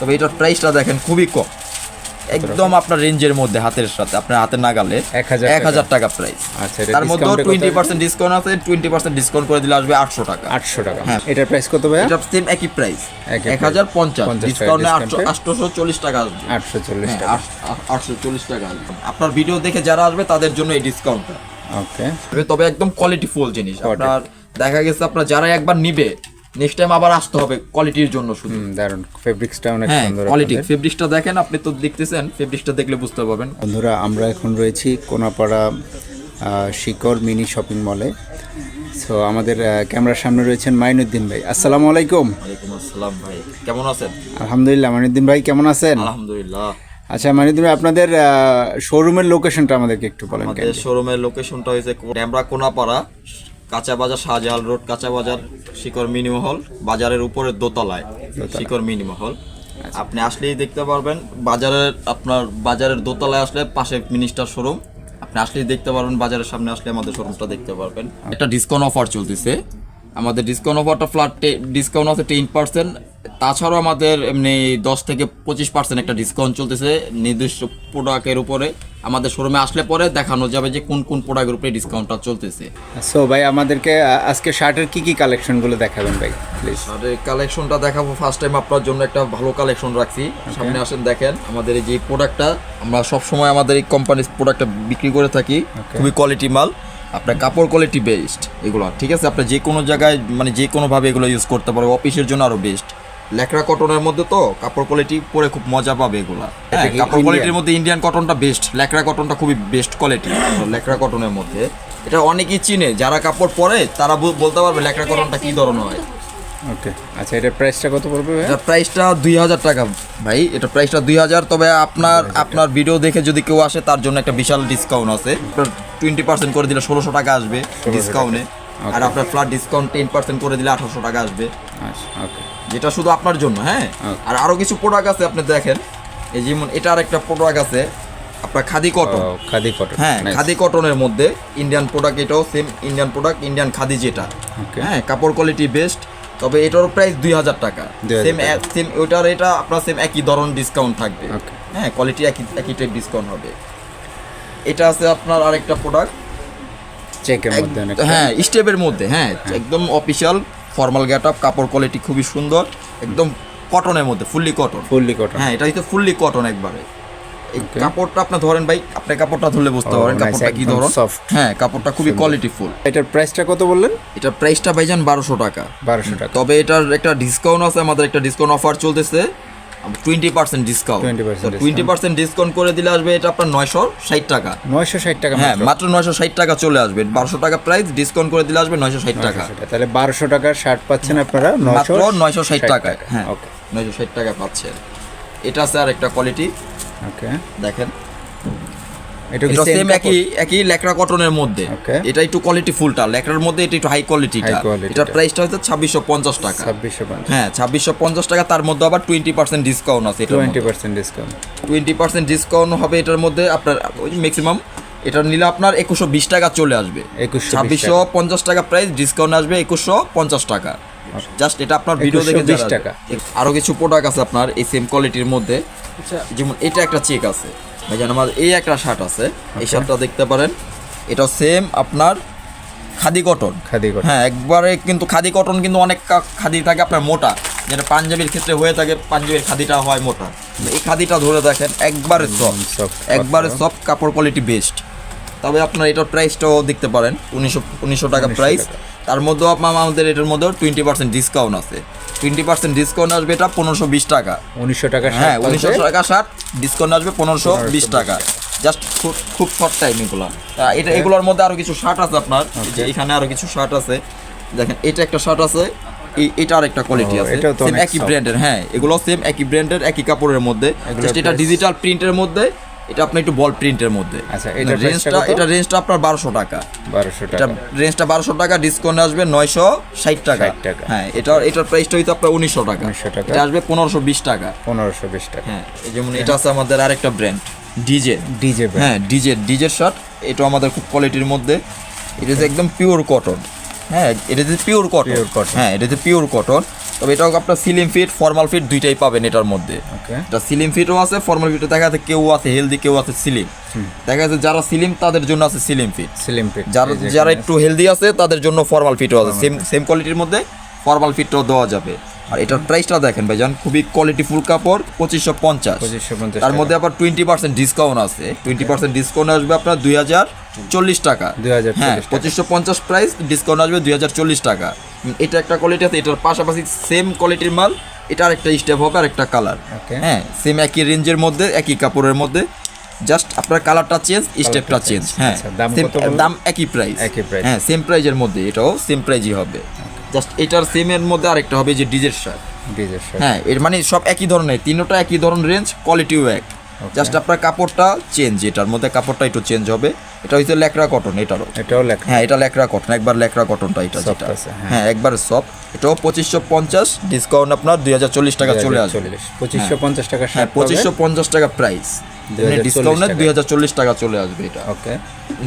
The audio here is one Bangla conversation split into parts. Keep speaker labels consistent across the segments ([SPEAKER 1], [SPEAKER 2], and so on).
[SPEAKER 1] তবে এটার প্রাইসটা দেখেন খুবই কম। একদম আপনার রেঞ্জের মধ্যে হাতের সাথে আপনার হাতে নাগালে
[SPEAKER 2] 1000
[SPEAKER 1] এক হাজার টাকা। প্রাইস
[SPEAKER 2] আচ্ছা
[SPEAKER 1] তার মধ্যে টোয়েন্টি পার্সেন্ট ডিসকাউন্ট আছে টোয়েন্টি পার্সেন্ট ডিসকাউন্ট করে দিলে আসবে আটশো টাকা।
[SPEAKER 2] আটশো টাকা।
[SPEAKER 1] হ্যাঁ।
[SPEAKER 2] এটার প্রাইস কত ভাইয়া?
[SPEAKER 1] এটা সেম একই প্রাইস এক হাজার পঞ্চাশ।
[SPEAKER 2] 50 টাকা
[SPEAKER 1] ডিসকাউন্টে? আটশোশো চল্লিশ টাকা আসবে।
[SPEAKER 2] আটশো চল্লিশ
[SPEAKER 1] হ্যাঁ
[SPEAKER 2] টাকা।
[SPEAKER 1] আটশো চল্লিশ টাকা আসবে। আপনার ভিডিও দেখে যারা আসবে তাদের জন্য এই ডিসকাউন্টটা
[SPEAKER 2] ওকে
[SPEAKER 1] তবে একদম কোয়ালিটি ফুল জিনিস। আপনার দেখা গেছে আপনার যারা একবার নিবে নেক্সট টাইম আবার আসতে হবে কোয়ালিটির জন্য শুধু।
[SPEAKER 2] দারুণ ফেব্রিক্সটা অনেক
[SPEAKER 1] হ্যাঁ
[SPEAKER 2] সুন্দর
[SPEAKER 1] কোয়ালিটি। ফেব্রিক্সটা দেখেন আপনি তো দেখতেছেন ফেব্রিক্সটা দেখলে বুঝতে পারবেন।
[SPEAKER 2] বন্ধুরা আমরা এখন রয়েছি কোনাপাড়া শিকর মিনি শপিং মলে সো আমাদের ক্যামেরার সামনে রয়েছেন মাইনুদ্দিন ভাই। আসসালামু আলাইকুম।
[SPEAKER 1] ওয়ালাইকুম আসসালাম ভাই। কেমন আছেন?
[SPEAKER 2] আলহামদুলিল্লাহ। মাইনুদ্দিন ভাই কেমন আছেন?
[SPEAKER 1] আলহামদুলিল্লাহ।
[SPEAKER 2] আচ্ছা মাইনুদ্দিন ভাই আপনাদের শোরুমের লোকেশনটা আমাদেরকে একটু বলেন
[SPEAKER 1] আমাদের শোরুমের লোকেশনটা হয়েছে ড্যামরা কোনাপাড়া কাঁচা বাজার শাহজাহাল রোড কাঁচা বাজার শিকর মিনি মহল বাজারের উপরে দোতলায় শিকর মিনি মহল। আপনি আসলেই দেখতে পারবেন বাজারের আপনার বাজারের দোতলায় আসলে পাশে মিনিস্টার শোরুম। আপনি আসলেই দেখতে পারবেন বাজারের সামনে আসলে আমাদের শোরুমটা দেখতে পারবেন। একটা ডিসকাউন্ট অফার চলতেছে। আমাদের ডিসকাউন্ট অফারটা ফ্ল্যাট ডিসকাউন্ট আছে টেন পার্সেন্ট তাছাড়াও আমাদের এমনি দশ থেকে পঁচিশ পার্সেন্ট একটা ডিসকাউন্ট চলতেছে নির্দিষ্ট প্রোডাক্টের উপরে। আমাদের শোরুমে আসলে পরে দেখানো যাবে যে কোন কোন প্রোডাক্টের উপরে ডিসকাউন্টটা চলতেছে।
[SPEAKER 2] সো ভাই আমাদেরকে আজকে শার্টের কি কি কালেকশনগুলো দেখাবেন ভাই প্লিজ
[SPEAKER 1] এই কালেকশনটা দেখাবো ফার্স্ট টাইম আপনার জন্য একটা ভালো কালেকশন রাখছি। সামনে আসেন দেখেন আমাদের এই যে প্রোডাক্টটা আমরা সব সময় আমাদের এই কোম্পানির প্রোডাক্টটা বিক্রি করে থাকি। খুবই কোয়ালিটি মাল আপনার কাপড় কোয়ালিটি বেস্ট এগুলো। ঠিক আছে আপনি যে কোনো জায়গায় মানে যে কোনোভাবে এগুলো ইউজ করতে পারবে অফিসের জন্য আরও বেস্ট লেকড়া কটনের মধ্যে তো কাপড় কোয়ালিটি পরে খুব মজা পাবে এগুলা। হ্যাঁ কাপড় কোয়ালিটির মধ্যে ইন্ডিয়ান কটনটা বেস্ট লেকড়া কটনটা খুবই বেস্ট কোয়ালিটি লেকড়া কটনের মধ্যে। এটা অনেকেই চিনে যারা কাপড় পরে তারা বলতে পারবে লেকড়া কটনটা কি ধরনের হয়।
[SPEAKER 2] ওকে আচ্ছা এটার প্রাইসটা কত পড়বে
[SPEAKER 1] এটার প্রাইসটা দুই হাজার টাকা ভাই এটা প্রাইসটা দুই হাজার তবে আপনার আপনার ভিডিও দেখে যদি কেউ আসে তার জন্য একটা বিশাল ডিসকাউন্ট আছে। টোয়েন্টি পার্সেন্ট করে দিলে ষোলোশো টাকা আসবে ডিসকাউন্টে আর আপনার ফ্ল্যাট ডিসকাউন্ট টেন পার্সেন্ট করে দিলে আঠারোশো টাকা আসবে।
[SPEAKER 2] আচ্ছা ওকে
[SPEAKER 1] যেটা শুধু আপনার জন্য হ্যাঁ. আর আরও কিছু প্রোডাক্ট আছে আপনি দেখেন। এই যেমন এটা আর একটা প্রোডাক্ট আছে আপনার খাদি কটন
[SPEAKER 2] খাদি কটন
[SPEAKER 1] হ্যাঁ খাদি কটনের মধ্যে ইন্ডিয়ান প্রোডাক্ট এটাও same Indian product Indian khadi যেটা. হ্যাঁ কাপড় কোয়ালিটি বেস্ট তবে এটার প্রাইস দুই হাজার টাকা।
[SPEAKER 2] 2000
[SPEAKER 1] সেম। সেম ওইটার এটা আপনার সেম একই ধরন ডিসকাউন্ট থাকবে. হ্যাঁ কোয়ালিটি একই একই টাইপ ডিসকাউন্ট হবে। এটা আছে আপনার আরেকটা প্রোডাক্ট
[SPEAKER 2] চেকের মধ্যে
[SPEAKER 1] হ্যাঁ স্টেপের মধ্যে হ্যাঁ একদম অফিসিয়াল ফর্মাল গেট আপ কাপড় কোয়ালিটি খুবই সুন্দর একদম কটনের মধ্যে ফুললি কটন
[SPEAKER 2] ফুললি কটন
[SPEAKER 1] হ্যাঁ এটা হচ্ছে ফুললি কটন একবারে। এই কাপড়টা আপনি ধরেন ভাই আপনি কাপড়টা ধরলে বুঝতে পারেন কাপড়টা কি ধরন। হ্যাঁ কাপড়টা খুবই কোয়ালিটিফুল
[SPEAKER 2] এটার প্রাইসটা কত বললেন?
[SPEAKER 1] এটা প্রাইসটা ভাইজান বারোশো টাকা।
[SPEAKER 2] বারোশো টাকা।
[SPEAKER 1] তবে এটার একটা ডিসকাউন্ট আছে আমাদের একটা ডিসকাউন্ট অফার চলতেছে। Twenty percent discount
[SPEAKER 2] 20%
[SPEAKER 1] twenty percent discount করে দিলে আসবে এটা আপনার নয়শো ষাট টাকা।
[SPEAKER 2] নয়শো ষাট টাকা
[SPEAKER 1] হ্যাঁ
[SPEAKER 2] মাত্র।
[SPEAKER 1] নয়শো ষাট টাকা চলে আসবে। বারোশো টাকা প্রাইস ডিসকাউন্ট করে দিলে আসবে নয়শো ষাট টাকা।
[SPEAKER 2] তাহলে বারোশো টাকার শার্ট পাচ্ছেন আপনারা
[SPEAKER 1] মাত্র
[SPEAKER 2] নয়শো
[SPEAKER 1] ষাট টাকায়। হ্যাঁ
[SPEAKER 2] ওকে
[SPEAKER 1] নয়শো ষাট টাকা পাচ্ছেন। এটা আছে আর একটা কোয়ালিটি
[SPEAKER 2] ওকে
[SPEAKER 1] দেখেন।
[SPEAKER 2] এটা কি
[SPEAKER 1] সেম একই একই লেকড়া কটনের মধ্যে। এটা একটু কোয়ালিটি ফুলটা লেকড়ার মধ্যে এটা একটু হাই কোয়ালিটিটা প্রাইসটা হচ্ছে ছাব্বিশশো পঞ্চাশ টাকা।
[SPEAKER 2] ছাব্বিশশো
[SPEAKER 1] হ্যাঁ ছাব্বিশশো পঞ্চাশ টাকা তার মধ্যে আবার টোয়েন্টি পার্সেন্ট ডিসকাউন্ট আছে
[SPEAKER 2] twenty percent discount
[SPEAKER 1] twenty percent discount হবে এটার মধ্যে আপনার ওই ম্যাক্সিমাম এটা নিলে আপনার একুশশো বিশ টাকা চলে আসবে।
[SPEAKER 2] 2120
[SPEAKER 1] ছাব্বিশশো পঞ্চাশ টাকা প্রাইস ডিসকাউন্ট আসবে একুশশো পঞ্চাশ টাকা। জাস্ট এটা আপনার ভিডিও দেখে
[SPEAKER 2] 2120
[SPEAKER 1] যারা-
[SPEAKER 2] টাকা।
[SPEAKER 1] আরও কিছু প্রোডাক্ট আছে আপনার এই সেম কোয়ালিটির মধ্যে। যেমন এটা একটা চেক আছে। ভাইজান আমার এই একটা শার্ট আছে। এই শার্টটা দেখতে পারেন। এটা সেম আপনার খাদি কটন
[SPEAKER 2] খাদি কটন
[SPEAKER 1] হ্যাঁ একবারে কিন্তু খাদি কটন কিন্তু অনেক খাদি থাকে আপনার মোটা। যেটা পাঞ্জাবির ক্ষেত্রে হয়ে থাকে পাঞ্জাবির খাদিটা হয় মোটা। এই খাদিটা ধরে দেখেন একবারে সফট একবারে সফট কাপড় কোয়ালিটি বেস্ট তবে আপনার এটার প্রাইসটাও দেখতে পারেন উনিশশো উনিশশো টাকা প্রাইস। তার মধ্যেও আপনার আমাদের এটার মধ্যেও টোয়েন্টি পার্সেন্ট ডিসকাউন্ট আছে। টোয়েন্টি পার্সেন্ট ডিসকাউন্ট আসবে এটা পনেরোশো বিশ টাকা।
[SPEAKER 2] উনিশশো টাকা
[SPEAKER 1] হ্যাঁ উনিশশো টাকা শার্ট ডিসকাউন্ট আসবে পনেরোশো বিশ টাকা। জাস্ট খুব খুব শর্ট টাইম এগুলো। এটা এগুলোর মধ্যে আরও কিছু শার্ট আছে আপনার। যে এখানে আরও কিছু শার্ট আছে। দেখেন এটা একটা শার্ট আছে। এটা আর একটা কোয়ালিটি আছে। সেম একই ব্র্যান্ডের হ্যাঁ এগুলো সেম একই ব্র্যান্ডের একই কাপড়ের মধ্যে। জাস্ট এটা ডিজিটাল প্রিন্টের মধ্যে। এটা আপনার একটু বল প্রিন্টের মধ্যে।
[SPEAKER 2] আচ্ছা, এটার টা
[SPEAKER 1] রেঞ্জটা এটা রেঞ্জটা আপনার বারোশো টাকা।
[SPEAKER 2] বারোশো
[SPEAKER 1] এটা
[SPEAKER 2] টাকা।
[SPEAKER 1] রেঞ্জটা বারোশো টাকা ডিসকাউন্ট আসবে নয়শো ষাট টাকা।
[SPEAKER 2] টাকা।
[SPEAKER 1] হ্যাঁ এটা এটার প্রাইসটা হইতো আপনার উনিশশো টাকা।
[SPEAKER 2] 1900 টাকা।
[SPEAKER 1] এটা আসবে পনেরোশো বিশ টাকা।
[SPEAKER 2] পনেরোশো বিশ টাকা।
[SPEAKER 1] হ্যাঁ যেমন এটা আছে আমাদের আরেকটা ব্র্যান্ড ডিজে
[SPEAKER 2] ডিজে
[SPEAKER 1] হ্যাঁ ডিজে ডিজের শার্ট এটা আমাদের খুব কোয়ালিটির মধ্যে। এটা একদম পিওর কটন হ্যাঁ এটা হচ্ছে পিওর কটন হ্যাঁ এটা হচ্ছে পিওর কটন তবে এটাও আপনার সিলিম ফিট ফর্মাল ফিট দুইটাই পাবেন এটার মধ্যে। এটা সিলিম ফিটও আছে ফর্মাল ফিটও দেখা যাচ্ছে কেউ আছে হেলদি কেউ আছে সিলিম দেখা যাচ্ছে যারা সিলিম তাদের জন্য আছে সিলিম ফিট
[SPEAKER 2] সিলিম ফিট
[SPEAKER 1] যারা যারা একটু হেলদি আছে তাদের জন্য ফর্মাল ফিটও আছে। সেম সেম কোয়ালিটির মধ্যে ফর্মাল ফিটটাও দেওয়া যাবে। আর এটার প্রাইসটা দেখেন ভাইজান খুবই কোয়ালিটি ফুল কাপড় পঁচিশশো পঞ্চাশ। তার মধ্যে আবার টোয়েন্টি পার্সেন্ট ডিসকাউন্ট আছে। টোয়েন্টি পার্সেন্ট ডিসকাউন্ট আসবে আপনার দুই হাজার চল্লিশ টাকা।
[SPEAKER 2] 2040
[SPEAKER 1] হ্যাঁ পঁচিশশো পঞ্চাশ প্রাইস ডিসকাউন্ট আসবে দুই হাজার চল্লিশ টাকা। এটা একটা কোয়ালিটি আছে এটার পাশাপাশি সেম কোয়ালিটির মাল এটা আরেকটা স্টেপ হবে আর একটা কালার হ্যাঁ সেম একই রেঞ্জের মধ্যে একই কাপড়ের মধ্যে। জাস্ট আপনার কালারটা চেঞ্জ স্টেপটা চেঞ্জ হ্যাঁ
[SPEAKER 2] আচ্ছা, দাম
[SPEAKER 1] একই প্রাইস। হ্যাঁ সেম প্রাইজের মধ্যে এটাও সেম প্রাইজই হবে। জাস্ট এটার সেমের মধ্যে আরেকটা হবে যে ডিজের শার্ট।
[SPEAKER 2] ডিজের শার্ট।
[SPEAKER 1] হ্যাঁ এর মানে সব একই ধরনের তিনটা একই ধরনের রেঞ্জ কোয়ালিটিও এক। জাস্ট আপনার কাপড়টা চেঞ্জ এটার মধ্যে কাপড়টা একটু চেঞ্জ হবে। এটা হচ্ছে লেকড়া কটন এটারও।
[SPEAKER 2] এটাও লেখা
[SPEAKER 1] হ্যাঁ এটা লেকড়া কটন একবার লেকড়া কটনটা এটা যেটা।
[SPEAKER 2] হ্যাঁ।
[SPEAKER 1] হ্যাঁ একবার সব এটাও পঁচিশশো পঞ্চাশ ডিসকাউন্ট আপনার দুই হাজার চল্লিশ টাকা চলে আসবে।
[SPEAKER 2] পঁচিশশো পঞ্চাশ টাকা
[SPEAKER 1] হ্যাঁ পঁচিশশো পঞ্চাশ টাকা প্রাইস
[SPEAKER 2] 2040
[SPEAKER 1] ডিসকাউন্টে। দুই হাজার চল্লিশ টাকা চলে আসবে এটা।
[SPEAKER 2] ওকে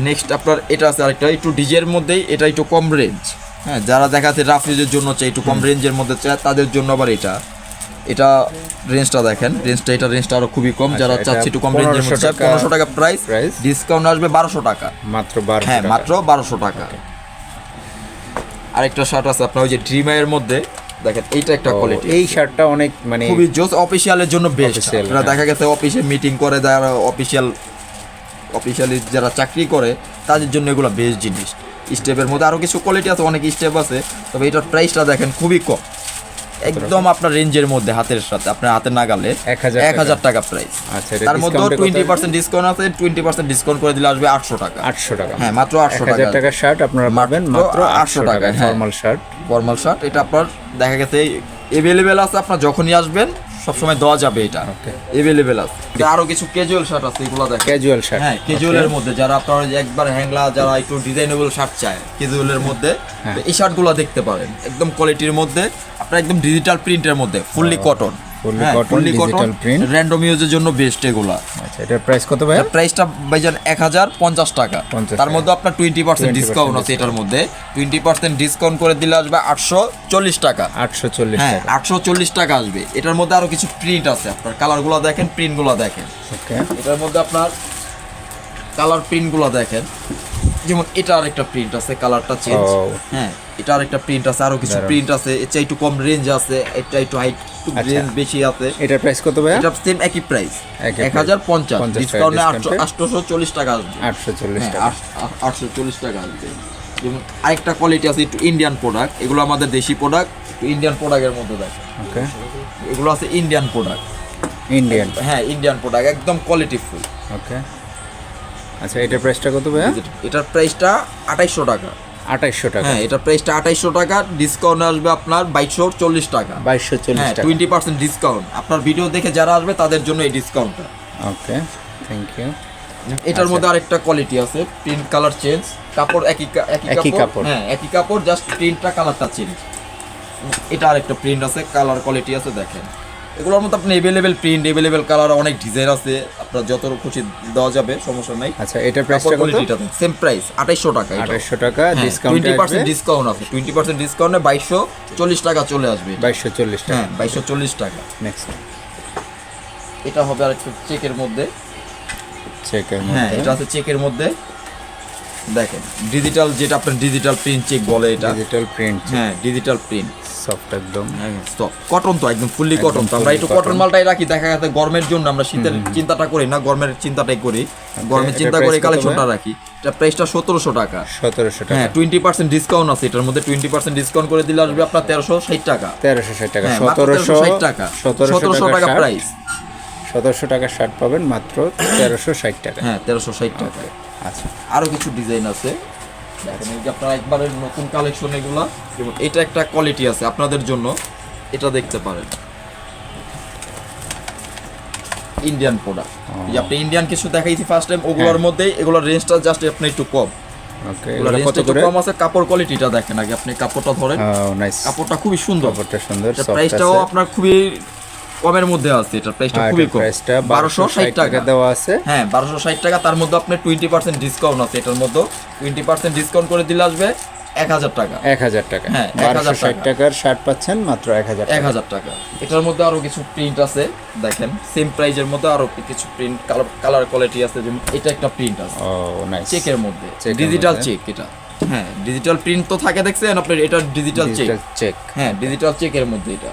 [SPEAKER 1] নেক্সট আপনার এটা আছে আরেকটা একটু ডিজের মধ্যেই এটা একটু কম রেঞ্জ হ্যাঁ যারা দেখাতে রাফ ইউজের জন্য চাই একটু কম রেঞ্জের মধ্যে চায় তাদের জন্য আবার এটা। এটা রেঞ্জটা দেখেন রেঞ্জটা এটা রেঞ্জটা আরও খুবই কম যারা
[SPEAKER 2] এটা
[SPEAKER 1] চাচ্ছে একটু কম রেঞ্জের মধ্যে
[SPEAKER 2] টাকা
[SPEAKER 1] পনেরোশো টাকা প্রাইস। ডিসকাউন্ট আসবে বারোশো টাকা।
[SPEAKER 2] মাত্র বারো
[SPEAKER 1] হ্যাঁ মাত্র বারোশো টাকা। আরেকটা শার্ট আছে আপনার ওই যে ড্রিমায়ের মধ্যে দেখেন এইটা একটা কোয়ালিটি
[SPEAKER 2] এই শার্টটা অনেক মানে
[SPEAKER 1] খুবই জোস অফিসিয়ালের জন্য বেস্ট আপনারা
[SPEAKER 2] হ্যাঁ।
[SPEAKER 1] দেখা গেছে অফিসে মিটিং করে যারা অফিসিয়াল অফিসিয়ালি যারা চাকরি করে তাদের জন্য এগুলো বেস্ট জিনিস। স্টেপের মধ্যে আরও কিছু কোয়ালিটি আছে অনেক স্টেপ আছে তবে এটার প্রাইসটা দেখেন খুবই কম। একদম আপনার রেঞ্জের মধ্যে হাতের সাথে আপনার হাতে নাগালে
[SPEAKER 2] 1000
[SPEAKER 1] এক হাজার টাকা। প্রাইস
[SPEAKER 2] আচ্ছা
[SPEAKER 1] তার মধ্যে টোয়েন্টি পার্সেন্ট ডিসকাউন্ট আছে টোয়েন্টি পার্সেন্ট ডিসকাউন্ট করে দিলে আসবে আটশো টাকা।
[SPEAKER 2] আটশো টাকা।
[SPEAKER 1] হ্যাঁ মাত্র আটশো টাকা।
[SPEAKER 2] টাকার শার্ট আপনারা পাবেন মাত্র আটশো টাকা। ফর্মাল শার্ট
[SPEAKER 1] ফর্মাল শার্ট এটা আপনার দেখা গেছে এভেলেবেল আছে আপনার যখনই আসবেন সবসময় দেওয়া যাবে এটা. এভেলেবেল আছে। আরও কিছু ক্যাজুয়াল শার্ট আছে এগুলো দেখেন।
[SPEAKER 2] ক্যাজুয়াল শার্ট
[SPEAKER 1] হ্যাঁ ক্যাজুয়াল এর মধ্যে যারা আপনারা একবার হ্যাংলা যারা একটু ডিজাইনেবল শার্ট চায় ক্যাজুয়ালের মধ্যে
[SPEAKER 2] হ্যাঁ।
[SPEAKER 1] এই শার্টগুলো দেখতে পারেন। একদম কোয়ালিটির মধ্যে আপনার একদম ডিজিটাল প্রিন্টের মধ্যে ফুললি কটন র্যান্ডম ইউজের জন্য বেস্ট এগুলা।
[SPEAKER 2] আচ্ছা এটার প্রাইস কত ভাই
[SPEAKER 1] প্রাইসটা ভাইজান টাকা। তার মধ্যে আপনার টোয়েন্টি পার্সেন্ট
[SPEAKER 2] 20%
[SPEAKER 1] ডিসকাউন্ট আছে এটার মধ্যে। টোয়েন্টি পার্সেন্ট ডিসকাউন্ট করে দিলে আসবে আটশো চল্লিশ টাকা।
[SPEAKER 2] আটশো চল্লিশ
[SPEAKER 1] হ্যাঁ
[SPEAKER 2] টাকা।
[SPEAKER 1] আটশো চল্লিশ টাকা আসবে। এটার মধ্যে আরও কিছু প্রিন্ট আছে আপনার। কালারগুলো দেখেন প্রিন্টগুলো দেখেন।
[SPEAKER 2] ওকে
[SPEAKER 1] এটার মধ্যে আপনার কালার প্রিন্টগুলো দেখেন। যেমন এটা আরেকটা প্রিন্ট আছে কালারটা চেঞ্জ হ্যাঁ এটা আরেকটা প্রিন্ট আছে আরও কিছু প্রিন্ট আছে এটা একটু কম রেঞ্জ আছে এটা একটু হাইট একটু
[SPEAKER 2] আচ্ছা।
[SPEAKER 1] রেঞ্জ বেশি আছে।
[SPEAKER 2] এটার প্রাইস কত ভাই
[SPEAKER 1] এটা সেম একই প্রাইস
[SPEAKER 2] একই
[SPEAKER 1] এক হাজার পঞ্চাশ।
[SPEAKER 2] 50 টাকা
[SPEAKER 1] ডিসকাউন্টে
[SPEAKER 2] discount এ।
[SPEAKER 1] আটশোশো চল্লিশ টাকা আসবে।
[SPEAKER 2] আটশো চল্লিশ
[SPEAKER 1] হ্যাঁ
[SPEAKER 2] টাকা।
[SPEAKER 1] আটশো চল্লিশ টাকা আসবে। যেমন আরেকটা কোয়ালিটি আছে একটু ইন্ডিয়ান প্রোডাক্ট এগুলো আমাদের দেশি প্রোডাক্ট ইন্ডিয়ান প্রোডাক্টের মধ্যে দেখেন।
[SPEAKER 2] ওকে।
[SPEAKER 1] এগুলো আছে ইন্ডিয়ান প্রোডাক্ট
[SPEAKER 2] ইন্ডিয়ান
[SPEAKER 1] হ্যাঁ ইন্ডিয়ান প্রোডাক্ট একদম কোয়ালিটি ফুল
[SPEAKER 2] ওকে। আচ্ছা এটার প্রাইসটা কত ভাই
[SPEAKER 1] এটার প্রাইসটা আঠাইশশো টাকা।
[SPEAKER 2] আঠাইশশো টাকা।
[SPEAKER 1] হ্যাঁ এটার প্রাইসটা আঠাইশশো টাকা ডিসকাউন্ট আসবে আপনার বাইশশো চল্লিশ টাকা।
[SPEAKER 2] বাইশশো চল্লিশ টাকা।
[SPEAKER 1] টোয়েন্টি পার্সেন্ট ডিসকাউন্ট আপনার ভিডিও দেখে যারা আসবে তাদের জন্য এই ডিসকাউন্টটা
[SPEAKER 2] ওকে থ্যাংক ইউ
[SPEAKER 1] এটার মধ্যে আরেকটা কোয়ালিটি আছে প্রিন্ট কালার চেঞ্জ কাপড় একই
[SPEAKER 2] একই। কাপড়।
[SPEAKER 1] হ্যাঁ একই কাপড় জাস্ট প্রিন্টটা কালারটা চেঞ্জ এটা আরেকটা প্রিন্ট আছে কালার কোয়ালিটি আছে দেখেন। এগুলোর মধ্যে আপনি এভেলেবেল প্রিন্ট এভেলেবেল কালার অনেক ডিজাইন আছে। আপনার যত খুশি দেওয়া যাবে সমস্যা নাই।
[SPEAKER 2] আচ্ছা এটার
[SPEAKER 1] কাপড়
[SPEAKER 2] প্রাইসটা কত?
[SPEAKER 1] সেম প্রাইস আঠাইশশো টাকা এটা।
[SPEAKER 2] আঠাইশশো টাকা ডিসকাউন্ট
[SPEAKER 1] টোয়েন্টি পার্সেন্ট ডিসকাউন্ট আছে। টোয়েন্টি পার্সেন্ট ডিসকাউন্টে বাইশশো চল্লিশ টাকা চলে আসবে। এটা।
[SPEAKER 2] বাইশশো চল্লিশ টাকা।
[SPEAKER 1] হ্যাঁ বাইশশো চল্লিশ টাকা।
[SPEAKER 2] নেক্সট
[SPEAKER 1] এটা হবে আরেকটু চেকের মধ্যে।
[SPEAKER 2] চেকের মধ্যে।
[SPEAKER 1] হ্যাঁ এটা আছে চেকের মধ্যে। দেখেন ডিজিটাল যেটা আপনার ডিজিটাল প্রিন্ট চেক বলে এটা।
[SPEAKER 2] ডিজিটাল প্রিন্ট
[SPEAKER 1] হ্যাঁ ডিজিটাল প্রিন্ট
[SPEAKER 2] সফট একদম।
[SPEAKER 1] কটন তো একদম ফুললি কটন তো আমরা একটু কটন মালটাই রাখি দেখা গেছে গরমের জন্য আমরা শীতের চিন্তাটা করি না গরমের চিন্তাটাই করি। গরমের চিন্তা করে কালেকশনটা রাখি। এটা প্রাইসটা সতেরোশো টাকা।
[SPEAKER 2] সতেরোশো
[SPEAKER 1] হ্যাঁ টোয়েন্টি পার্সেন্ট ডিসকাউন্ট আছে এটার মধ্যে টোয়েন্টি পার্সেন্ট ডিসকাউন্ট করে দিলে আসবে আপনার তেরোশো ষাট টাকা।
[SPEAKER 2] তেরোশো ষাট টাকা
[SPEAKER 1] হ্যাঁ,
[SPEAKER 2] সতেরোশো
[SPEAKER 1] 1360 টাকা।
[SPEAKER 2] সতেরোশো
[SPEAKER 1] টাকা
[SPEAKER 2] টাকা
[SPEAKER 1] প্রাইস
[SPEAKER 2] সতেরোশো টাকার শার্ট পাবেন মাত্র তেরোশো ষাট টাকা।
[SPEAKER 1] হ্যাঁ তেরোশো ষাট টাকা।
[SPEAKER 2] আচ্ছা।
[SPEAKER 1] আরও কিছু ডিজাইন আছে। দেখেন এই যে আপনারা একবারে নতুন কালেকশন এগুলা যেমন এটা একটা কোয়ালিটি আছে আপনাদের জন্য এটা দেখতে পারেন। ইন্ডিয়ান প্রোডাক্ট আপনি ইন্ডিয়ান কিছু দেখাইছি ফার্স্ট টাইম ওগুলোর মধ্যেই এগুলোর রেঞ্জটা জাস্ট আপনি একটু কম। কম আছে কাপড় কোয়ালিটিটা দেখেন আগে আপনি কাপড়টা ধরেন। কাপড়টা খুবই সুন্দর।
[SPEAKER 2] কাপড়টা সুন্দর
[SPEAKER 1] প্রাইসটাও আপনার খুবই কমের মধ্যে আছে এটা প্রাইসটা খুবই কম।
[SPEAKER 2] প্রাইসটা
[SPEAKER 1] বারোশো ষাট টাকা।
[SPEAKER 2] দেওয়া আছে।
[SPEAKER 1] হ্যাঁ বারোশো ষাট টাকা তার মধ্যে আপনি টোয়েন্টি পার্সেন্ট ডিসকাউন্ট আছে এটার মধ্যে টোয়েন্টি পার্সেন্ট ডিসকাউন্ট করে দিলে আসবে এক হাজার টাকা।
[SPEAKER 2] এক হাজার টাকা।
[SPEAKER 1] হ্যাঁ,
[SPEAKER 2] বারোশো
[SPEAKER 1] 1000
[SPEAKER 2] ষাট টাকার শার্ট পাচ্ছেন মাত্র এক হাজার
[SPEAKER 1] এক
[SPEAKER 2] টাকা
[SPEAKER 1] হাজার টাকা। এটার মধ্যে আরও কিছু প্রিন্ট আছে দেখেন সেম প্রাইজের মধ্যে আরও কিছু প্রিন্ট কালার কালার কোয়ালিটি আছে যেমন এটা একটা প্রিন্ট আছে।
[SPEAKER 2] ও নাইস
[SPEAKER 1] চেকের মধ্যে। ডিজিটাল চেক এটা। হ্যাঁ ডিজিটাল প্রিন্ট তো থাকে দেখছেন আপনার এটা ডিজিটাল চেক
[SPEAKER 2] ডিজিটাল চেক
[SPEAKER 1] হ্যাঁ ডিজিটাল চেকের মধ্যে এটা।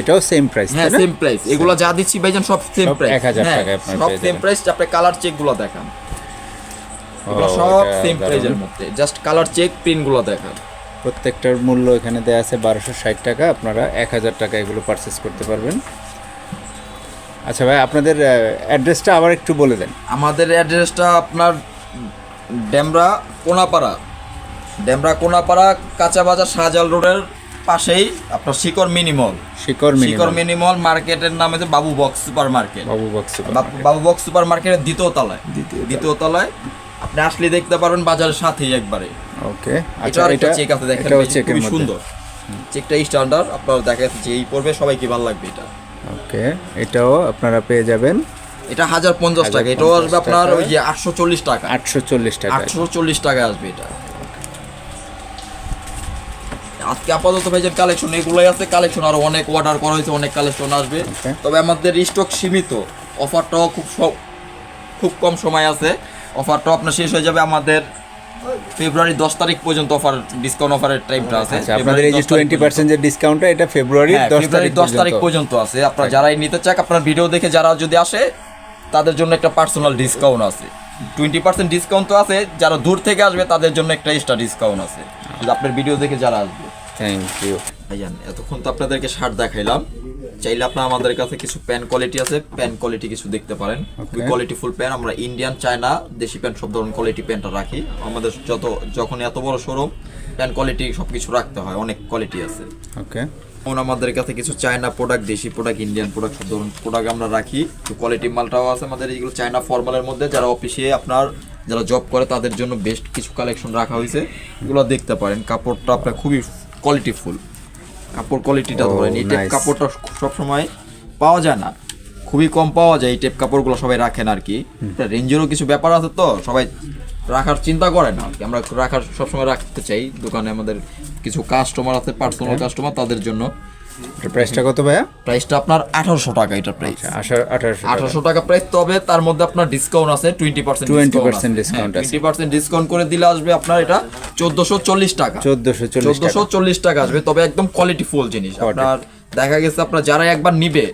[SPEAKER 2] এটাও সেম প্রাইস
[SPEAKER 1] হ্যাঁ সেম প্রাইস এগুলো যা দিচ্ছি ভাইজান সব সেম প্রাইস
[SPEAKER 2] 1000 টাকায়
[SPEAKER 1] সব সেম প্রাইস আপনি কালার চেকগুলো দেখান। এগুলো সব সেম। প্রাইজের মধ্যে। জাস্ট কালার চেক প্রিন্টগুলো দেখান।
[SPEAKER 2] প্রত্যেকটার মূল্য এখানে দেওয়া আছে বারোশো ষাট টাকা। আপনারা এক হাজার টাকা এগুলো পারচেস করতে পারবেন। আচ্ছা ভাই আপনাদের অ্যাড্রেসটা আবার একটু বলে দেন।
[SPEAKER 1] আমাদের অ্যাড্রেসটা আপনার ডেমরা কোনাপাড়া। ডেমরা কোনাপাড়া কাঁচা বাজার শাহজাল রোডের পাশেই আপনার শিকর মিনিমল।
[SPEAKER 2] শিকর
[SPEAKER 1] শিকর মিনিমল মার্কেটের নাম হচ্ছে Babu box super market
[SPEAKER 2] Babu box
[SPEAKER 1] Babu- box super মার্কেটের দ্বিতীয় তলায়। দ্বিতীয় তলায় আপনি আসলে দেখতে পারবেন বাজারের সাথেই একবারে।
[SPEAKER 2] ওকে আচ্ছা এটা
[SPEAKER 1] চেক আছে দেখেন খুবই সুন্দর। চেকটা স্ট্যান্ডার্ড আপনার দেখা যাচ্ছে যে এই পড়বে সবাইকে ভালো লাগবে এটা?
[SPEAKER 2] ওকে এটাও আপনারা পেয়ে যাবেন।
[SPEAKER 1] এটা হাজার পঞ্চাশ টাকা এটাও আসবে আপনার ওই যে আটশো চল্লিশ টাকা।
[SPEAKER 2] আটশো চল্লিশ টাকা
[SPEAKER 1] আটশো চল্লিশ টাকা আসবে এটা। আজকে আপাতত ভাইজান কালেকশন এগুলোই আছে কালেকশন আরও অনেক অর্ডার করা হয়েছে অনেক কালেকশন আসবে। তবে আমাদের স্টক সীমিত। অফারটাও খুব খুব কম সময় আছে। অফারটাও আপনার শেষ হয়ে যাবে আমাদের ফেব্রুয়ারি দশ তারিখ পর্যন্ত অফার ডিসকাউন্ট অফারের টাইমটা আছে।
[SPEAKER 2] আচ্ছা আপনাদের এই যে
[SPEAKER 1] 10 তারিখ
[SPEAKER 2] টোয়েন্টি পার্সেন্ট যে ডিসকাউন্টটা এটা ফেব্রুয়ারি
[SPEAKER 1] হ্যাঁ,
[SPEAKER 2] দশ
[SPEAKER 1] ফেব্রুয়ারি
[SPEAKER 2] তারিখ
[SPEAKER 1] দশ তারিখ
[SPEAKER 2] পর্যন্ত।
[SPEAKER 1] আছে। আপনার যারাই নিতে চাক আপনার ভিডিও দেখে যারা যদি আসে তাদের জন্য একটা পার্সোনাল ডিসকাউন্ট আছে। টোয়েন্টি পার্সেন্ট ডিসকাউন্ট তো আছে যারা দূর থেকে আসবে তাদের জন্য একটা এক্সট্রা ডিসকাউন্ট আছে। আপনার ভিডিও দেখে যারা আসবে।
[SPEAKER 2] থ্যাংক ইউ
[SPEAKER 1] ভাইজান এতক্ষণ তো আপনাদেরকে শার্ট দেখাইলাম। চাইলে আপনার আমাদের কাছে কিছু প্যান কোয়ালিটি আছে প্যান কোয়ালিটি কিছু দেখতে পারেন। কোয়ালিটি ফুল প্যান আমরা ইন্ডিয়ান চায়না দেশি প্যান্ট সব ধরনের কোয়ালিটি প্যান্টটা রাখি। আমাদের যত যখন এত বড় শোরুম প্যান কোয়ালিটি সব কিছু রাখতে হয় অনেক কোয়ালিটি আছে।
[SPEAKER 2] ওকে
[SPEAKER 1] যেমন আমাদের কাছে কিছু চায়না প্রোডাক্ট দেশি প্রোডাক্ট ইন্ডিয়ান প্রোডাক্ট সব ধরনের প্রোডাক্ট আমরা রাখি। তো কোয়ালিটি মালটাও আছে আমাদের এইগুলো চায়না ফর্মালের মধ্যে। যারা অফিসে আপনার যারা জব করে তাদের জন্য বেস্ট কিছু কালেকশন রাখা হয়েছে। এগুলো দেখতে পারেন। কাপড়টা আপনার খুবই কোয়ালিটি ফুল। কাপড় কোয়ালিটিটা ধরেন এই টাইপ. কাপড়টা সবসময় পাওয়া যায় না। খুবই কম পাওয়া যায় এই টাইপ কাপড়গুলো সবাই রাখেন আর কি। রেঞ্জেরও কিছু ব্যাপার আছে তো সবাই রাখার চিন্তা করে না আর কি। আমরা রাখার সবসময় রাখতে চাই। দোকানে আমাদের কিছু কাস্টমার আছে পার্সোনাল কাস্টমার তাদের জন্য।
[SPEAKER 2] প্রাইসটা কত ভাইয়া?
[SPEAKER 1] প্রাইসটা আপনার আঠারোশো টাকা এটা প্রাইস
[SPEAKER 2] আঠারো আঠারোশো
[SPEAKER 1] আঠারোশো টাকা প্রাইস তবে তার মধ্যে আপনার ডিসকাউন্ট আছে টোয়েন্টি পার্সেন্ট
[SPEAKER 2] 20% discount আছে।
[SPEAKER 1] টোয়েন্টি পার্সেন্ট ডিসকাউন্ট করে দিলে আসবে আপনার এটা চোদ্দশো চল্লিশ টাকা।
[SPEAKER 2] চোদ্দোশো
[SPEAKER 1] চোদ্দশো চল্লিশ টাকা আসবে তবে একদম কোয়ালিটি ফুল জিনিস। আপনার দেখা গেছে আপনার যারা একবার নিবে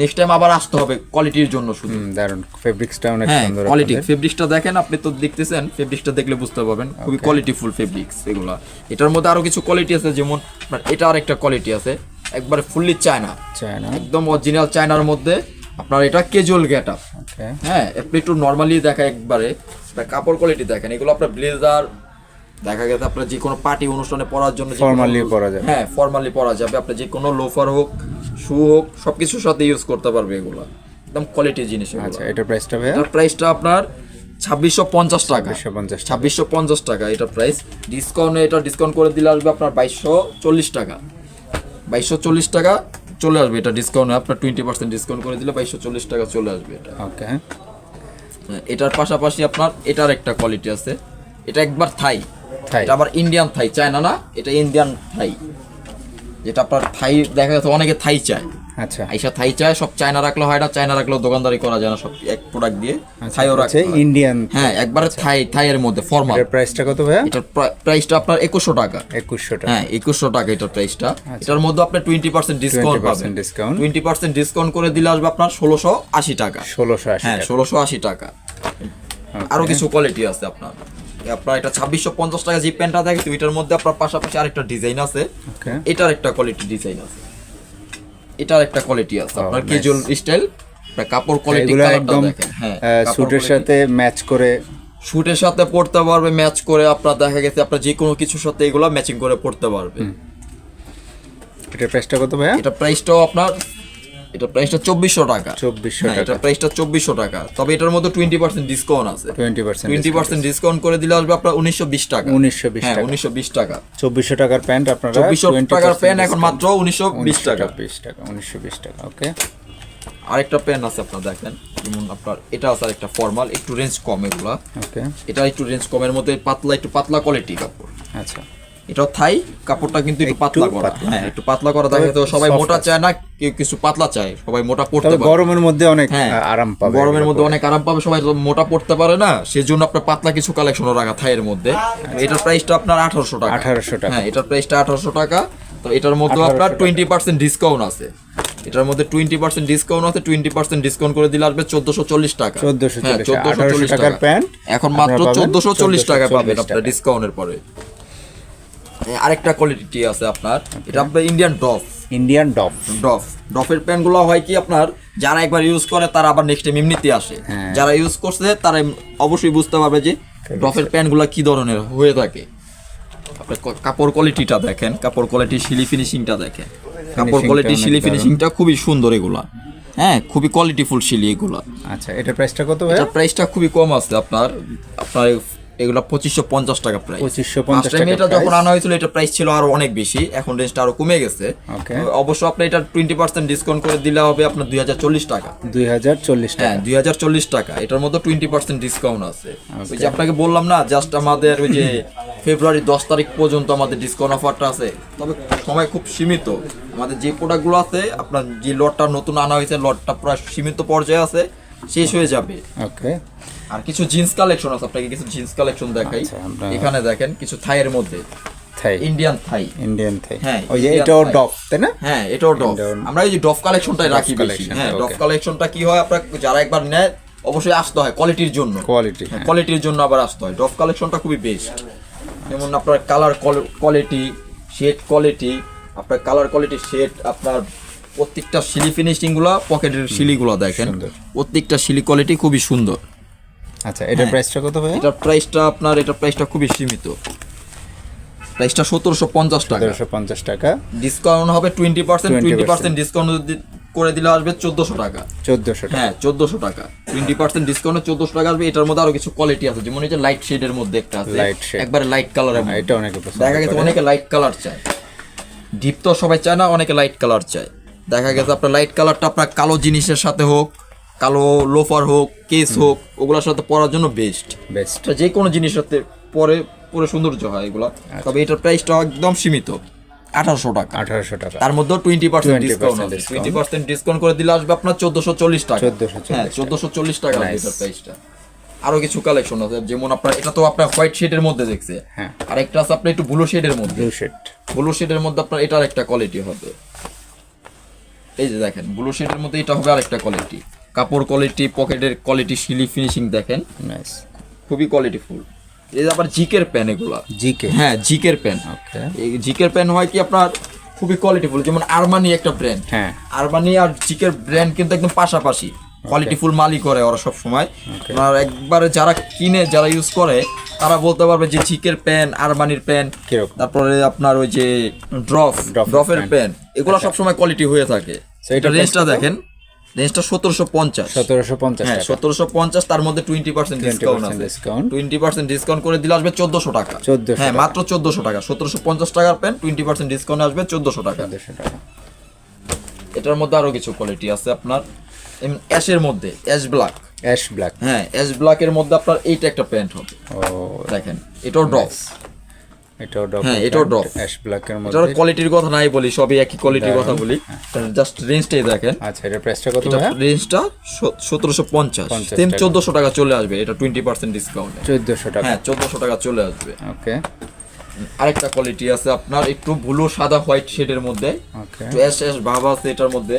[SPEAKER 1] নেক্সট টাইম আবার আসতে হবে কোয়ালিটির জন্য শুধু।
[SPEAKER 2] দারুণ। ফেব্রিক্সটা অনেক
[SPEAKER 1] হ্যাঁ
[SPEAKER 2] সুন্দর
[SPEAKER 1] কোয়ালিটি ফেব্রিক্সটা দেখেন আপনি তো দেখতেছেন ফেব্রিক্সটা দেখলে বুঝতে পারবেন। খুবই কোয়ালিটি ফুল ফেব্রিক্স এগুলা। এটার মধ্যে আরও কিছু কোয়ালিটি আছে যেমন এটা আরেকটা কোয়ালিটি আছে। একবারে ফুললি চায়না
[SPEAKER 2] চায়না
[SPEAKER 1] একদম অরিজিনাল চায়নার মধ্যে। আপনার এটা কেজুয়াল গেট আপ হ্যাঁ আপনি একটু নর্মালি দেখা একবারে। আপনার কাপড় কোয়ালিটি দেখেন। এগুলো আপনার ব্লেজার দেখা গেছে আপনার যে কোনো পার্টি অনুষ্ঠানে পরার জন্য
[SPEAKER 2] Formally পরা যাবে।
[SPEAKER 1] হ্যাঁ ফর্মালি পরা যাবে। আপনি যে কোনো লোফার হোক শু হোক সবকিছুর সাথে ইউজ করতে পারবে এগুলো। একদম কোয়ালিটি জিনিস
[SPEAKER 2] আচ্ছা এটার প্রাইসটা ভাইয়া?
[SPEAKER 1] এটার প্রাইসটা আপনার ছাব্বিশশো পঞ্চাশ টাকা। ছাব্বিশশো পঞ্চাশ টাকা। এটা প্রাইস ডিসকাউন্টে এটা ডিসকাউন্ট করে দিলে আসবে আপনার বাইশশো চল্লিশ টাকা। বাইশশো চল্লিশ টাকা চলে আসবে এটা ডিসকাউন্ট আপনার টোয়েন্টি পার্সেন্ট ডিসকাউন্ট করে দিলে বাইশশো চল্লিশ টাকা চলে আসবে এটা।
[SPEAKER 2] ওকে
[SPEAKER 1] হ্যাঁ, এটার পাশাপাশি আপনার এটার একটা কোয়ালিটি আছে। এটা একবার থাই।
[SPEAKER 2] থাই।
[SPEAKER 1] এটা আবার ইন্ডিয়ান থাই চায় না? না এটা ইন্ডিয়ান থাই। যেটা আপনার থাই দেখা যাচ্ছে অনেকে থাই চায়।
[SPEAKER 2] আচ্ছা।
[SPEAKER 1] আইসা থাই চায় সব চায়না রাখলে হয় না চায়না দোকানদারি করা যায় না সব এক প্রোডাক্ট দিয়ে থাইও রাখছে
[SPEAKER 2] ইন্ডিয়ান
[SPEAKER 1] হ্যাঁ। একবারে থাই থাইয়ের মধ্যে ফর্মাল
[SPEAKER 2] প্রাইসটা কত ভাইয়া?
[SPEAKER 1] এটার প্রাইসটা আপনার একুশশো টাকা।
[SPEAKER 2] একুশশো টাকা।
[SPEAKER 1] হ্যাঁ একুশশো টাকা এটার প্রাইসটা এটার মধ্যে আপনি টোয়েন্টি পার্সেন্ট ডিসকাউন্ট
[SPEAKER 2] 20%
[SPEAKER 1] পাবেন। টোয়েন্টি পার্সেন্ট ডিসকাউন্ট করে দিলে আসবে আপনার ষোলোশো আশি টাকা।
[SPEAKER 2] ষোলোশো আশি
[SPEAKER 1] হ্যাঁ
[SPEAKER 2] টাকা।
[SPEAKER 1] ষোলোশো আশি টাকা। আরও কিছু কোয়ালিটি আছে আপনার। আপনার এটা ছাব্বিশশো পঞ্চাশ টাকা যে প্যান্টটা থাকে তো এটার মধ্যে আপনার পাশাপাশি আরেকটা ডিজাইন আছে। এটার একটা কোয়ালিটি ডিজাইন আছে। এটার একটা কোয়ালিটি আছে। আপনার
[SPEAKER 2] nice.
[SPEAKER 1] কেজুয়াল স্টাইল কাপড় কোয়ালিটি
[SPEAKER 2] একদম
[SPEAKER 1] হ্যাঁ
[SPEAKER 2] স্যুটের সাথে ম্যাচ করে।
[SPEAKER 1] স্যুটের সাথে পড়তে পারবে ম্যাচ করে আপনার দেখা গেছে আপনার যে কোনো কিছুর সাথে এগুলো ম্যাচিং করে পড়তে পারবে।
[SPEAKER 2] এটা প্রাইসটা কত ভাইয়া?
[SPEAKER 1] এটা প্রাইসটাও আপনার এটা প্রাইসটা চব্বিশশো টাকা।
[SPEAKER 2] চব্বিশশো
[SPEAKER 1] হ্যাঁ এটা প্রাইসটা চব্বিশশো টাকা। তবে এটার মধ্যে টোয়েন্টি পার্সেন্ট ডিসকাউন্ট আছে।
[SPEAKER 2] Twenty percent
[SPEAKER 1] twenty percent discount করে দিলে আসবে আপনার উনিশশো বিশ টাকা।
[SPEAKER 2] উনিশশো বিশ
[SPEAKER 1] হ্যাঁ উনিশশো বিশ টাকা।
[SPEAKER 2] চব্বিশশো টাকার প্যান্ট আপনারা
[SPEAKER 1] চব্বিশশো টাকার প্যান এখন মাত্র উনিশশো বিশ টাকা।
[SPEAKER 2] বিশ টাকা উনিশশো বিশ টাকা ওকে
[SPEAKER 1] আরেকটা প্যান আছে আপনার দেখেন। যেমন আপনার এটা আছে আরেকটা ফর্মাল একটু রেঞ্জ কম এগুলা।
[SPEAKER 2] ওকে
[SPEAKER 1] এটা একটু রেঞ্জ কমের মধ্যে পাতলা একটু পাতলা কোয়ালিটি কাপড়।
[SPEAKER 2] আচ্ছা।
[SPEAKER 1] এটা থাই কাপড়টা কিন্তু একটু পাতলা করা। হ্যাঁ একটু পাতলা করা থাকে তো সবাই মোটা চায় না কেউ কিছু পাতলা চায় সবাই মোটা পড়তে পারে।
[SPEAKER 2] গরমের মধ্যে অনেক
[SPEAKER 1] হ্যাঁ
[SPEAKER 2] আরাম পাবে
[SPEAKER 1] গরমের মধ্যে অনেক আরাম পাবে সবাই মোটা পড়তে পারে না সেজন্য আপনার পাতলা কিছু কালেকশন রাখা থাইয়ের মধ্যে। এটার প্রাইসটা আপনার আঠারোশো টাকা।
[SPEAKER 2] 1800 টাকা।
[SPEAKER 1] হ্যাঁ এটার প্রাইসটা আঠারোশো টাকা। তো এটার মধ্যে আপনার
[SPEAKER 2] 1800
[SPEAKER 1] টোয়েন্টি পার্সেন্ট ডিসকাউন্ট আছে। এটার মধ্যে টোয়েন্টি পার্সেন্ট ডিসকাউন্ট আছে টোয়েন্টি পার্সেন্ট ডিসকাউন্ট করে দিলে আসবে চোদ্দশো চল্লিশ টাকা।
[SPEAKER 2] 1440
[SPEAKER 1] হ্যাঁ, 1440
[SPEAKER 2] টাকার প্যান্ট
[SPEAKER 1] এখন মাত্র চোদ্দশো চল্লিশ টাকা পাবেন
[SPEAKER 2] 1440
[SPEAKER 1] আপনার ডিসকাউন্টের পরে। আরেকটা কোয়ালিটি আছে আপনার। এটা আপনার ইন্ডিয়ান ডফ
[SPEAKER 2] ইন্ডিয়ান ডপ
[SPEAKER 1] ডফ ডফের প্যান্টগুলো হয় কি আপনার যারা একবার ইউজ করে তারা আবার নেক্সট টাইম এমনিতে আসে।
[SPEAKER 2] হ্যাঁ।
[SPEAKER 1] যারা ইউজ করছে তারা অবশ্যই বুঝতে পারবে যে ডফের প্যান্টগুলো কি ধরনের হয়ে থাকে। আপনার কাপড় কোয়ালিটিটা দেখেন কাপড় কোয়ালিটি শিলি ফিনিশিংটা দেখেন। কাপড় কোয়ালিটি
[SPEAKER 2] দারুণ।
[SPEAKER 1] ফিনিশিংটা খুবই সুন্দর এগুলা। হ্যাঁ খুবই কোয়ালিটিফুল শিলি এগুলা।
[SPEAKER 2] আচ্ছা এটার প্রাইসটা কত ভাই
[SPEAKER 1] প্রাইসটা খুবই কম আছে আপনার। আপনার এগুলা পঁচিশশো পঞ্চাশ টাকা প্রাইস
[SPEAKER 2] 2550
[SPEAKER 1] টাইমে
[SPEAKER 2] টাকা
[SPEAKER 1] এটা যখন আনা হয়েছিল এটা প্রাইস ছিল আরও অনেক বেশি এখন রেঞ্জটা আরও কমে গেছে। অবশ্য আপনি এটা টোয়েন্টি পার্সেন্ট ডিসকাউন্ট করে দিলে হবে আপনার দুই হাজার চল্লিশ টাকা।
[SPEAKER 2] দুই হাজার চল্লিশ
[SPEAKER 1] হ্যাঁ দুই হাজার চল্লিশ টাকা। এটার মধ্যে টোয়েন্টি পার্সেন্ট ডিসকাউন্ট আছে। ওই যে আপনাকে বললাম না জাস্ট আমাদের ওই যে ফেব্রুয়ারি দশ তারিখ পর্যন্ত আমাদের ডিসকাউন্ট অফারটা আছে। তবে সময় খুব সীমিত। আমাদের যে প্রোডাক্টগুলো আছে আপনার যে লটটা নতুন আনা হয়েছে লটটা প্রায় সীমিত পর্যায়ে আছে শেষ হয়ে যাবে।
[SPEAKER 2] ওকে
[SPEAKER 1] আর কিছু জিন্স কালেকশন আছে আপনাকে কিছু জিন্স কালেকশন দেখাই।
[SPEAKER 2] আচ্ছা,
[SPEAKER 1] এখানে দেখেন কিছু থাইয়ের মধ্যে।
[SPEAKER 2] থাই।
[SPEAKER 1] ইন্ডিয়ান থাই
[SPEAKER 2] ইন্ডিয়ান থাই
[SPEAKER 1] হ্যাঁ,
[SPEAKER 2] ওই যে এটাও ডপ তাই না?
[SPEAKER 1] হ্যাঁ এটাও আমরা এই যে কালেকশনটাই রাখি বেশি। হ্যাঁ. কালেকশনটা কি হয় আপনার যারা একবার নেয় অবশ্যই আসতে হয় কোয়ালিটির জন্য।
[SPEAKER 2] কোয়ালিটি
[SPEAKER 1] কোয়ালিটির জন্য আবার আসতে হয়। কালেকশনটা খুবই বেস্ট যেমন আপনার কালার কোয়ালিটি শেড কোয়ালিটি আপনার কালার কোয়ালিটি শেড আপনার প্রত্যেকটা সিলি ফিনিশিংগুলা পকেটের দেখেন। প্রত্যেকটা সিলি কোয়ালিটি খুবই সুন্দর।
[SPEAKER 2] আচ্ছা এটার প্রাইসটা কত ভাই
[SPEAKER 1] এটার প্রাইসটা আপনার এটার প্রাইসটা খুবই সীমিত। প্রাইসটা সতেরোশো পঞ্চাশ টাকা।
[SPEAKER 2] সতেরোশো পঞ্চাশ টাকা।
[SPEAKER 1] ডিসকাউন্ট হবে twenty percent
[SPEAKER 2] 20%
[SPEAKER 1] twenty percent discount করে দিলে আসবে চোদ্দশো টাকা।
[SPEAKER 2] চোদ্দোশো টাকা।
[SPEAKER 1] হ্যাঁ চোদ্দশো টাকা। টোয়েন্টি পার্সেন্ট ডিসকাউন্টে চোদ্দশো টাকা আসবে এটার মধ্যে আরও কিছু কোয়ালিটি আছে যেমন যে লাইট শেডের মধ্যে একটা আছে। একবারে লাইট কালারের
[SPEAKER 2] হ্যাঁ, এটা অনেকে পছন্দ
[SPEAKER 1] দেখা গেছে অনেকে লাইট কালার চায়। ডিপ তো সবাই চায় না অনেকে লাইট কালার চায়। দেখা গেছে আপনার লাইট কালারটা আপনার কালো জিনিসের সাথে হোক কালো লোফার হোক কেস হোক ওগুলোর সাথে পরার জন্য বেস্ট
[SPEAKER 2] বেস্ট
[SPEAKER 1] যে কোনো জিনিসের সাথে পরে পরে সৌন্দর্য হয় এগুলো।
[SPEAKER 2] আচ্ছা।
[SPEAKER 1] তবে এটার প্রাইসটা একদম সীমিত। আঠারোশো টাকা।
[SPEAKER 2] আঠারোশো টাকা।
[SPEAKER 1] তার মধ্যে twenty percent discount twenty percent discount করে দিলে আসবে আপনার চোদ্দশো চল্লিশ টাকা। হ্যাঁ। চোদ্দশো চল্লিশ টাকা এটার প্রাইসটা আরও কিছু কালেকশন আছে যেমন আপনার এটা তো আপনার হোয়াইট শেডের মধ্যে দেখছে।
[SPEAKER 2] হ্যাঁ।
[SPEAKER 1] আর একটা আছে আপনার একটু ব্লু শেডের মধ্যে।
[SPEAKER 2] ব্লু শেড
[SPEAKER 1] ব্লু শেডের মধ্যে আপনার এটার একটা কোয়ালিটি হবে। এই যে দেখেন ব্লু শেডের মধ্যে এটা হবে আরেকটা কোয়ালিটি কাপড় কোয়ালিটি পকেটের কোয়ালিটি শিলি ফিনিশিং দেখেন।
[SPEAKER 2] নাইস
[SPEAKER 1] খুবই কোয়ালিটিফুল এই যে আবার জিকের প্যান এগুলা।
[SPEAKER 2] জিকে?
[SPEAKER 1] হ্যাঁ জিকের প্যান
[SPEAKER 2] ওকে
[SPEAKER 1] এই জিকের প্যান হয় কি আপনার খুবই কোয়ালিটিফুল যেমন আরমানি একটা ব্র্যান্ড
[SPEAKER 2] হ্যাঁ।
[SPEAKER 1] আরমানি আর জিকের ব্র্যান্ড কিন্তু একদম পাশাপাশি। কোয়ালিটিফুল মালই করে ওরা সব সময়। আপনার একবারে যারা কিনে যারা ইউজ করে তারা বলতে পারবে যে জিকের প্যান আরমানির প্যান তারপরে আপনার ওই যে ড্রফ ড্রফের প্যান এগুলো সব সময় কোয়ালিটি হয়ে থাকে।
[SPEAKER 2] এটা
[SPEAKER 1] রেঞ্জটা দেখেন। রেঞ্জটা সতেরোশো পঞ্চাশ।
[SPEAKER 2] সতেরোশো পঞ্চাশ
[SPEAKER 1] হ্যাঁ সতেরোশো পঞ্চাশ তার মধ্যে টোয়েন্টি পার্সেন্ট ডিসকাউন্ট
[SPEAKER 2] 20%
[SPEAKER 1] আছে।
[SPEAKER 2] discount।
[SPEAKER 1] টোয়েন্টি পার্সেন্ট ডিসকাউন্ট করে দিলে আসবে চোদ্দশো টাকা।
[SPEAKER 2] 1400
[SPEAKER 1] হ্যাঁ মাত্র চোদ্দশো টাকা। সতেরোশো পঞ্চাশ টাকার প্যান্ট টোয়েন্টি পার্সেন্ট ডিসকাউন্ট আসবে চোদ্দশো টাকা। এটার মধ্যে আরও কিছু কোয়ালিটি আছে আপনার। অ্যাশের মধ্যে অ্যাশ ব্ল্যাক
[SPEAKER 2] অ্যাশ ব্ল্যাক
[SPEAKER 1] হ্যাঁ অ্যাশ ব্ল্যাকের মধ্যে আপনার এইটা একটা প্যান্ট হবে।
[SPEAKER 2] ও
[SPEAKER 1] দেখেন এটাও ড্রপ
[SPEAKER 2] এটাও ডপ
[SPEAKER 1] হ্যাঁ, এটাও।
[SPEAKER 2] অ্যাশ ব্ল্যাকের
[SPEAKER 1] কোয়ালিটির কথা নাই বলি সবই একই কোয়ালিটির কথা বলি। জাস্ট রেঞ্জটাই দেখেন।
[SPEAKER 2] আচ্ছা প্রাইসটা কত
[SPEAKER 1] রেঞ্জটা সতেরোশো পঞ্চাশ।
[SPEAKER 2] 50
[SPEAKER 1] সেম
[SPEAKER 2] টাকা।
[SPEAKER 1] চোদ্দশো টাকা চলে আসবে এটা টোয়েন্টি পার্সেন্ট ডিসকাউন্টে
[SPEAKER 2] চোদ্দোশো টাকা।
[SPEAKER 1] হ্যাঁ টাকা চলে আসবে।
[SPEAKER 2] ওকে।
[SPEAKER 1] আরেকটা কোয়ালিটি আছে আপনার একটু ব্লু সাদা হোয়াইট শেডের মধ্যে।
[SPEAKER 2] ওকে।
[SPEAKER 1] একটু অ্যাশ অ্যাশ ভাব আছে এটার মধ্যে।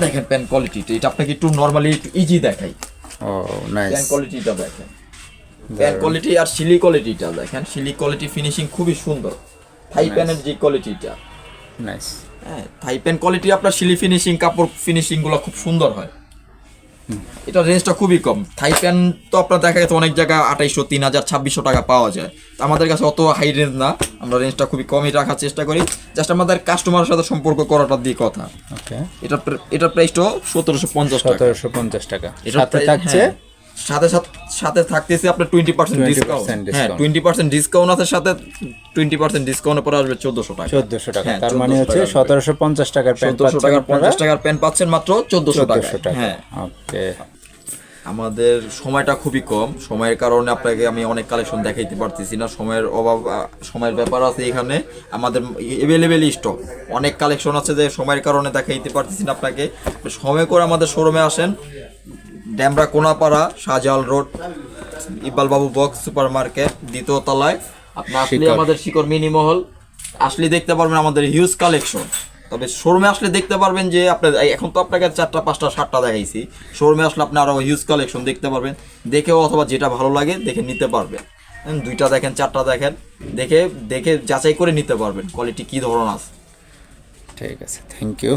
[SPEAKER 1] দেখেন প্যান কোয়ালিটিটা এটা আপনাকে একটু নর্মালি একটু ইজি দেখাই।
[SPEAKER 2] ও নাইস
[SPEAKER 1] প্যান কোয়ালিটিটা দেখেন। প্যান কোয়ালিটি আর সিলি কোয়ালিটিটা দেখেন সিলি কোয়ালিটি ফিনিশিং খুবই সুন্দর। থাই প্যানের যে কোয়ালিটিটা
[SPEAKER 2] নাইস
[SPEAKER 1] হ্যাঁ থাই প্যান কোয়ালিটি আপনার সিলি ফিনিশিং কাপড় ফিনিশিংগুলো খুব সুন্দর হয়। এটা রেঞ্জটা খুবই কম। থাই প্যান তো আপনার দেখা গেছে অনেক জায়গায় আঠাইশো তিন হাজার ছাব্বিশশো টাকা পাওয়া যায়। তো আমাদের কাছে অত হাই রেঞ্জ না। আমরা রেঞ্জটা খুবই কমই রাখার চেষ্টা করি। জাস্ট আমাদের কাস্টমারের সাথে সম্পর্ক করাটা দিয়ে কথা।
[SPEAKER 2] ওকে
[SPEAKER 1] এটা এটার প্রাইসটাও সতেরোশো পঞ্চাশ
[SPEAKER 2] সতেরোশো পঞ্চাশ টাকা।
[SPEAKER 1] এটার
[SPEAKER 2] থাকছে
[SPEAKER 1] হ্যাঁ, সাথে সাথে থাকতেছে আপনার টোয়েন্টি পার্সেন্ট ডিসকাউন্ট হ্যাঁ টোয়েন্টি পার্সেন্ট ডিসকাউন্ট আছে সাথে টোয়েন্টি পার্সেন্ট ডিসকাউন্টের পরে আসবে চোদ্দশো টাকা।
[SPEAKER 2] চোদ্দোশো টাকা।
[SPEAKER 1] হ্যাঁ,
[SPEAKER 2] তার মানে হচ্ছে সতেরোশো পঞ্চাশ টাকার
[SPEAKER 1] চোদ্দশো টাকার পঞ্চাশ টাকার প্যান্ট পাচ্ছেন মাত্র চোদ্দশো টাকা হ্যাঁ।
[SPEAKER 2] ওকে।
[SPEAKER 1] আমাদের সময়টা খুবই কম। সময়ের কারণে আপনাকে আমি অনেক কালেকশন দেখাইতে পারতেছি না। সময়ের অভাব সময়ের ব্যাপার আছে এখানে। আমাদের এভেলেবেল স্টক অনেক কালেকশন আছে যে সময়ের কারণে দেখাইতে পারতেছি না আপনাকে। সময় করে আমাদের শোরুমে আসেন। Demra Konapara Shahjalal road Iqbal Babu box super market দ্বিতীয় তলায়। আপনি আসলে আমাদের শিকড় মিনি মহল আসলে দেখতে পারবেন আমাদের হিউজ কালেকশন তবে শোরুমে আসলে দেখতে পারবেন যে আপনার এখন তো আপনাকে চারটা পাঁচটা সাতটা দেখাইছি। শোরুমে আসলে আপনি আরও হিউজ কালেকশন দেখতে পারবেন। দেখেও অথবা যেটা ভালো লাগে দেখে নিতে পারবেন। দুইটা দেখেন চারটা দেখেন দেখে দেখে যাচাই করে নিতে পারবেন। কোয়ালিটি কী ধরনের আছে।
[SPEAKER 2] ঠিক আছে থ্যাংক ইউ